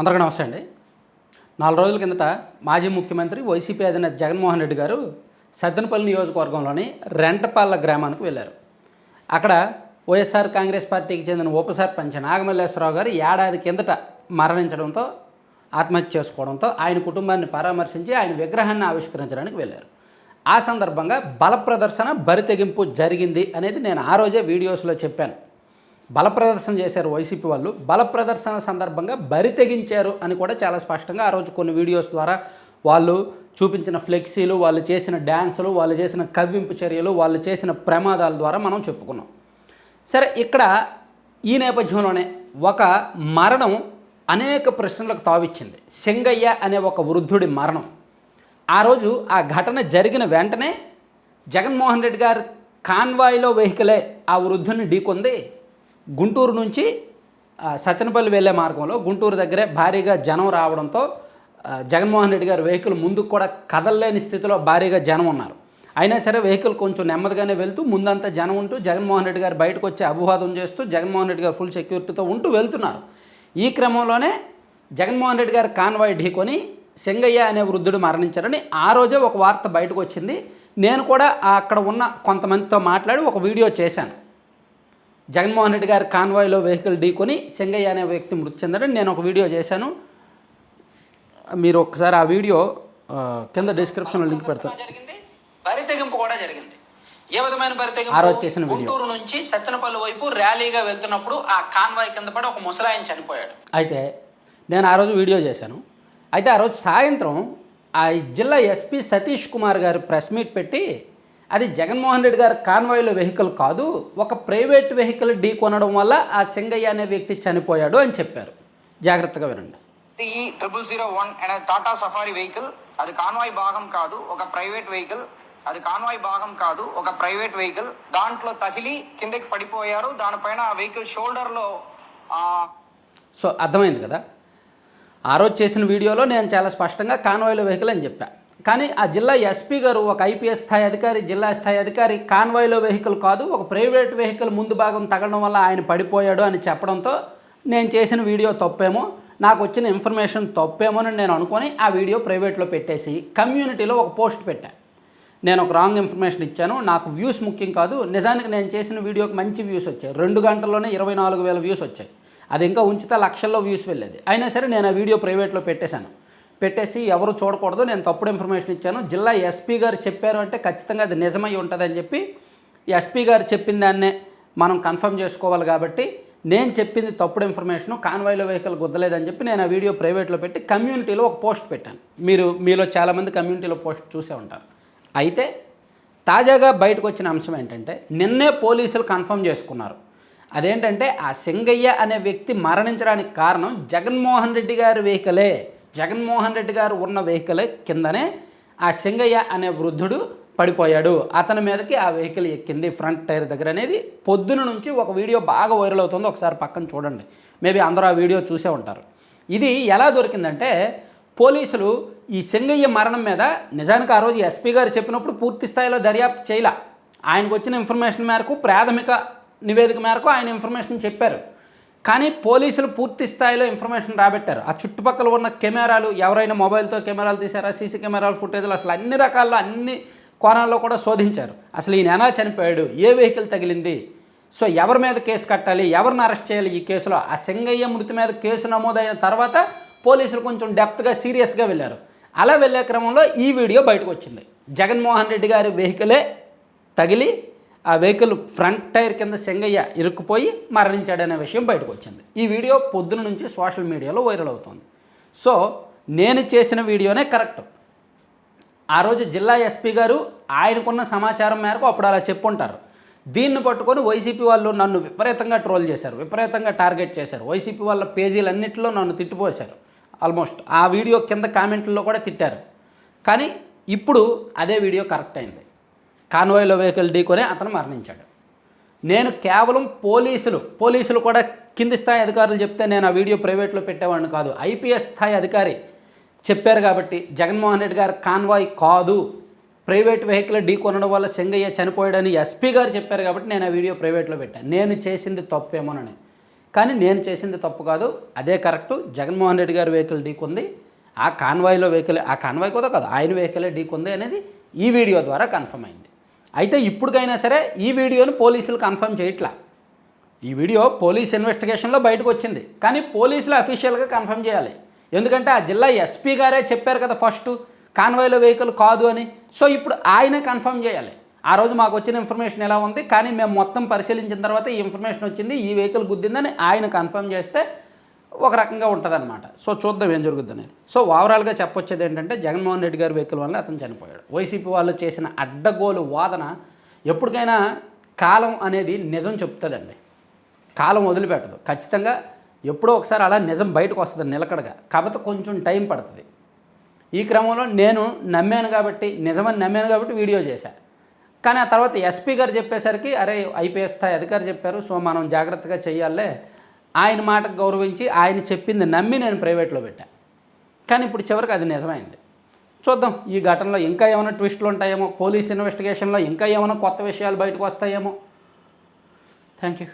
అందరికీ నమస్తే అండి. నాలుగు రోజుల కిందట మాజీ ముఖ్యమంత్రి వైసీపీ అధినేత జగన్మోహన్ రెడ్డి గారు సద్దెనపల్లి నియోజకవర్గంలోని రెంటపాళ్ళ గ్రామానికి వెళ్ళారు. అక్కడ వైఎస్ఆర్ కాంగ్రెస్ పార్టీకి చెందిన ఉప సర్పంచ్ నాగమల్లేశ్వరరావు గారు ఏడాది కిందట మరణించడంతో ఆత్మహత్య చేసుకోవడంతో ఆయన కుటుంబాన్ని పరామర్శించి ఆయన విగ్రహాన్ని ఆవిష్కరించడానికి వెళ్ళారు. ఆ సందర్భంగా బల ప్రదర్శన బరితెగింపు జరిగింది అనేది నేను ఆ రోజే వీడియోస్లో చెప్పాను. బల ప్రదర్శన చేశారు వైసీపీ వాళ్ళు. బల ప్రదర్శన సందర్భంగా బరి తెగించారు అని కూడా చాలా స్పష్టంగా ఆ రోజు కొన్ని వీడియోస్ ద్వారా వాళ్ళు చూపించిన ఫ్లెక్సీలు వాళ్ళు చేసిన డ్యాన్సులు వాళ్ళు చేసిన కవ్వింపు చర్యలు వాళ్ళు చేసిన ప్రమాదాల ద్వారా మనం చెప్పుకున్నాం. సరే ఇక్కడ ఈ నేపథ్యంలోనే ఒక మరణం అనేక ప్రశ్నలకు తావిచ్చింది. సింగయ్య అనే ఒక వృద్ధుడి మరణం. ఆ రోజు ఆ ఘటన జరిగిన వెంటనే జగన్మోహన్ రెడ్డి గారు కాన్వాయ్లో వెహికలే ఆ వృద్ధుని ఢీకొంది. గుంటూరు నుంచి సత్యనపల్లి వెళ్ళే మార్గంలో గుంటూరు దగ్గరే భారీగా జనం రావడంతో జగన్మోహన్ రెడ్డి గారు వెహికల్ ముందుకు కూడా కదలలేని స్థితిలో భారీగా జనం ఉన్నారు. అయినా సరే వెహికల్ కొంచెం నెమ్మదిగానే వెళ్తూ ముందంతా జనం ఉంటూ జగన్మోహన్ రెడ్డి గారు బయటకు వచ్చి అభివాదం చేస్తూ జగన్మోహన్ రెడ్డి గారు ఫుల్ సెక్యూరిటీతో ఉంటూ వెళ్తున్నారు. ఈ క్రమంలోనే జగన్మోహన్ రెడ్డి గారు కాన్వాయ్ ఢీకొని సింగయ్య అనే వృద్ధుడు మరణించారని ఆ రోజే ఒక వార్త బయటకు వచ్చింది. నేను కూడా అక్కడ ఉన్న కొంతమందితో మాట్లాడి ఒక వీడియో చేశాను. జగన్మోహన్ రెడ్డి గారి కాన్వాయ్లో వెహికల్ ఢీకొని సింగయ్య అనే వ్యక్తి మృతి చెందారని నేను ఒక వీడియో చేశాను. మీరు ఒకసారి ఆ వీడియో కింద డిస్క్రిప్షన్లో లింక్ పెడతాను బరితెగింపు కూడా జరిగింది. ఏ విధమైన బరితెగింపు. గుంటూరు నుంచి సత్తెనపల్లి వైపు ర్యాలీగా వెళ్తున్నప్పుడు ఆ కాన్వాయ్ కింద పడి ఒక ముసలాయన చనిపోయాడు. అయితే నేను ఆ రోజు వీడియో చేశాను. అయితే ఆ రోజు సాయంత్రం ఆ జిల్లా ఎస్పీ సతీష్ కుమార్ గారు ప్రెస్ మీట్ పెట్టి అది జగన్మోహన్ రెడ్డి గారి కాన్వాయ్లో వెహికల్ కాదు ఒక ప్రైవేట్ వెహికల్ ఢీ కొనడం వల్ల ఆ సింగయ్య అనే వ్యక్తి చనిపోయాడు అని చెప్పారు. జాగ్రత్తగా వినండి. ఈ ట్రిపుల్ జీరో వన్ అనే టాటా సఫారీ వెహికల్ అది కాన్వాయ్ భాగం కాదు ఒక ప్రైవేట్ వెహికల్. అది కాన్వాయ్ భాగం కాదు ఒక ప్రైవేట్ వెహికల్. దాంట్లో తగిలి కిందకి పడిపోయారు దానిపైన ఆ వెహికల్ షోల్డర్లో ఆ సో అర్థమైంది కదా? ఆ రోజు చేసిన వీడియోలో నేను చాలా స్పష్టంగా కాన్వాయ్లో వెహికల్ అని చెప్పా. కానీ ఆ జిల్లా ఎస్పీ గారు ఒక ఐపీఎస్ స్థాయి అధికారి జిల్లా స్థాయి అధికారి కాన్వాయ్లో వెహికల్ కాదు ఒక ప్రైవేట్ వెహికల్ ముందు భాగం తగలడం వల్ల ఆయన పడిపోయాడు అని చెప్పడంతో నేను చేసిన వీడియో తప్పేమో నాకు వచ్చిన ఇన్ఫర్మేషన్ తప్పేమో అని నేను అనుకొని ఆ వీడియో ప్రైవేట్లో పెట్టేసి కమ్యూనిటీలో ఒక పోస్ట్ పెట్టాను నేను ఒక రాంగ్ ఇన్ఫర్మేషన్ ఇచ్చాను నాకు వ్యూస్ ముఖ్యం కాదు నిజానికి నేను చేసిన వీడియోకి మంచి వ్యూస్ వచ్చాయి. రెండు గంటల్లోనే ఇరవై నాలుగు వేల వ్యూస్ వచ్చాయి. అది ఇంకా ఉంచితే లక్షల్లో వ్యూస్ వెళ్ళేది. అయినా సరే నేను ఆ వీడియో ప్రైవేట్లో పెట్టేశాను. పెట్టేసి ఎవరు చూడకూడదు. నేను తప్పుడు ఇన్ఫర్మేషన్ ఇచ్చాను. జిల్లా ఎస్పీ గారు చెప్పారు అంటే ఖచ్చితంగా అది నిజమై ఉంటుందని చెప్పి ఎస్పీ గారు చెప్పిన దాన్నే మనం కన్ఫర్మ్ చేసుకోవాలి కాబట్టి నేను చెప్పింది తప్పుడు ఇన్ఫర్మేషన్ కాన్వాయ్లో వెహికల్ గుద్దలేదని చెప్పి నేను ఆ వీడియో ప్రైవేట్లో పెట్టి కమ్యూనిటీలో ఒక పోస్ట్ పెట్టాను. మీరు మీలో చాలామంది కమ్యూనిటీలో పోస్ట్ చూసే ఉంటారు. అయితే తాజాగా బయటకు వచ్చిన అంశం ఏంటంటే నిన్నే పోలీసులు కన్ఫర్మ్ చేసుకున్నారు. అదేంటంటే ఆ సింగయ్య అనే వ్యక్తి మరణించడానికి కారణం జగన్మోహన్ రెడ్డి గారి వెహికలే. జగన్మోహన్ రెడ్డి గారు ఉన్న వెహికల్ కిందనే ఆ సింగయ్య అనే వృద్ధుడు పడిపోయాడు. అతని మీదకి ఆ వెహికల్ ఎక్కింది. ఫ్రంట్ టైర్ దగ్గర అనేది పొద్దున నుంచి ఒక వీడియో బాగా వైరల్ అవుతుంది. ఒకసారి పక్కన చూడండి. మేబీ అందరూ ఆ వీడియో చూసే ఉంటారు. ఇది ఎలా దొరికిందంటే పోలీసులు ఈ సింగయ్య మరణం మీద నిజానికి ఆ రోజు ఎస్పీ గారు చెప్పినప్పుడు పూర్తి స్థాయిలో దర్యాప్తు చేయలే. ఆయనకు వచ్చిన ఇన్ఫర్మేషన్ మేరకు ప్రాథమిక నివేదిక మేరకు ఆయన ఇన్ఫర్మేషన్ చెప్పారు. కానీ పోలీసులు పూర్తి స్థాయిలో ఇన్ఫర్మేషన్ రాబెట్టారు. ఆ చుట్టుపక్కల ఉన్న కెమెరాలు ఎవరైనా మొబైల్తో కెమెరాలు తీశారా సీసీ కెమెరాలు ఫుటేజ్లు అసలు అన్ని రకాల్లో అన్ని కోణాల్లో కూడా శోధించారు. అసలు ఈయన ఎలా చనిపోయాడు ఏ వెహికల్ తగిలింది? సో ఎవరి మీద కేసు కట్టాలి ఎవరిని అరెస్ట్ చేయాలి ఈ కేసులో? ఆ సింగయ్య మృతి మీద కేసు నమోదైన తర్వాత పోలీసులు కొంచెం డెప్త్గా సీరియస్గా వెళ్ళారు. అలా వెళ్ళే క్రమంలో ఈ వీడియో బయటకు వచ్చింది. జగన్మోహన్ రెడ్డి గారి వెహికలే తగిలి ఆ వెహికల్ ఫ్రంట్ టైర్ కింద సింగయ్య ఇరుక్కుపోయి మరణించాడనే విషయం బయటకు వచ్చింది. ఈ వీడియో పొద్దున నుంచి సోషల్ మీడియాలో వైరల్ అవుతుంది. సో నేను చేసిన వీడియోనే కరెక్ట్. ఆ రోజు జిల్లా ఎస్పీ గారు ఆయనకున్న సమాచారం మేరకు అప్పుడు అలా చెప్పుంటారు. దీన్ని పట్టుకొని వైసీపీ వాళ్ళు నన్ను విపరీతంగా ట్రోల్ చేశారు విపరీతంగా టార్గెట్ చేశారు. వైసీపీ వాళ్ళ పేజీలన్నింటిలో నన్ను తిట్టిపోశారు. ఆల్మోస్ట్ ఆ వీడియో కింద కామెంట్లో కూడా తిట్టారు. కానీ ఇప్పుడు అదే వీడియో కరెక్ట్ అయింది. కాన్వాయ్లో వెహికల్ ఢీకొని అతను మరణించాడు. నేను కేవలం పోలీసులు పోలీసులు కూడా కింది స్థాయి అధికారులు చెప్తే నేను ఆ వీడియో ప్రైవేట్లో పెట్టేవాడిని కాదు. ఐపీఎస్ స్థాయి అధికారి చెప్పారు కాబట్టి జగన్మోహన్ రెడ్డి గారు కాన్వాయ్ కాదు. ప్రైవేట్ వెహికల్ ఢీ కొనడం వల్ల సింగయ్య చనిపోయాడని ఎస్పీ గారు చెప్పారు కాబట్టి నేను ఆ వీడియో ప్రైవేట్లో పెట్టాను నేను చేసింది తప్పేమోనని. కానీ నేను చేసింది తప్పు కాదు. అదే కరెక్టు. జగన్మోహన్ రెడ్డి గారు వెహికల్ ఢీకొంది. ఆ కాన్వాయ్లో వెహికల్ ఆ కాన్వాయ్ కూడా కాదు. ఆయన వెహికలే ఢీకొంది అనేది ఈ వీడియో ద్వారా కన్ఫర్మ్ అయింది. అయితే ఇప్పటికైనా సరే ఈ వీడియోని పోలీసులు కన్ఫర్మ్ చేయట్లా. ఈ వీడియో పోలీస్ ఇన్వెస్టిగేషన్లో బయటకు వచ్చింది. కానీ పోలీసులు అఫీషియల్గా కన్ఫర్మ్ చేయాలి. ఎందుకంటే ఆ జిల్లా ఎస్పీ గారే చెప్పారు కదా ఫస్ట్ కాన్వాయ్లో వెహికల్ కాదు అని. సో ఇప్పుడు ఆయనే కన్ఫర్మ్ చేయాలి. ఆ రోజు మాకు వచ్చిన ఇన్ఫర్మేషన్ ఎలా ఉంది? కానీ మేము మొత్తం పరిశీలించిన తర్వాత ఈ ఇన్ఫర్మేషన్ వచ్చింది ఈ వెహికల్ గుద్దిందని ఆయన కన్ఫర్మ్ చేస్తే ఒక రకంగా ఉంటుందన్నమాట. సో చూద్దాం ఏం జరుగుతుంది అనేది సో ఓవరాల్గా చెప్పొచ్చేది ఏంటంటే జగన్మోహన్ రెడ్డి గారి వెహికల్ వల్ల అతను చనిపోయాడు. వైసీపీ వాళ్ళు చేసిన అడ్డగోలు వాదన ఎప్పటికైనా కాలం అనేది నిజం చెప్తుందండి. కాలం వదిలిపెట్టదు. ఖచ్చితంగా ఎప్పుడో ఒకసారి అలా నిజం బయటకు వస్తుంది నిలకడగా. కాకపోతే కొంచెం టైం పడుతుంది. ఈ క్రమంలో నేను నమ్మాను కాబట్టి నిజమని నమ్మాను కాబట్టి వీడియో చేశాను కానీ ఆ తర్వాత ఎస్పీ గారు చెప్పేసరికి అరే ఐపీఎస్ స్థాయి అధికారి చెప్పారు సో మనం జాగ్రత్తగా చేయాలే ఆయన మాటకు గౌరవించి ఆయన చెప్పింది నమ్మి నేను ప్రైవేట్లో పెట్టాను కానీ ఇప్పుడు చివరికి అది నిజమైంది. చూద్దాం ఈ ఘటనలో ఇంకా ఏమైనా ట్విస్టులు ఉంటాయేమో పోలీస్ ఇన్వెస్టిగేషన్లో ఇంకా ఏమైనా కొత్త విషయాలు బయటకు వస్తాయేమో. Thank you.